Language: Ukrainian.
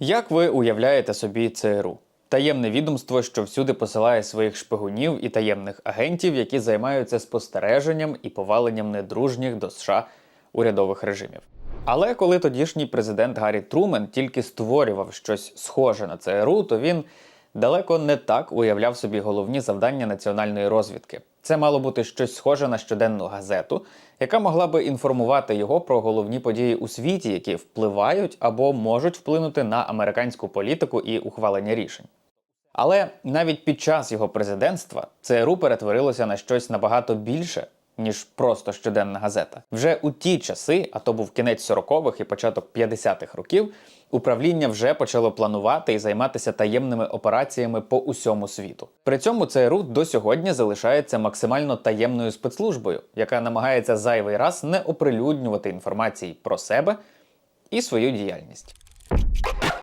Як ви уявляєте собі ЦРУ? Таємне відомство, що всюди посилає своїх шпигунів і таємних агентів, які займаються спостереженням і поваленням недружніх до США урядових режимів. Але коли тодішній президент Гаррі Трумен тільки створював щось схоже на ЦРУ, то він далеко не так уявляв собі головні завдання національної розвідки. Це мало бути щось схоже на щоденну газету, яка могла би інформувати його про головні події у світі, які впливають або можуть вплинути на американську політику і ухвалення рішень. Але навіть під час його президентства ЦРУ перетворилося на щось набагато більше, ніж просто щоденна газета. Вже у ті часи, а то був кінець 40-х і початок 50-х років, управління вже почало планувати і займатися таємними операціями по усьому світу. При цьому ЦРУ до сьогодні залишається максимально таємною спецслужбою, яка намагається зайвий раз не оприлюднювати інформації про себе і свою діяльність.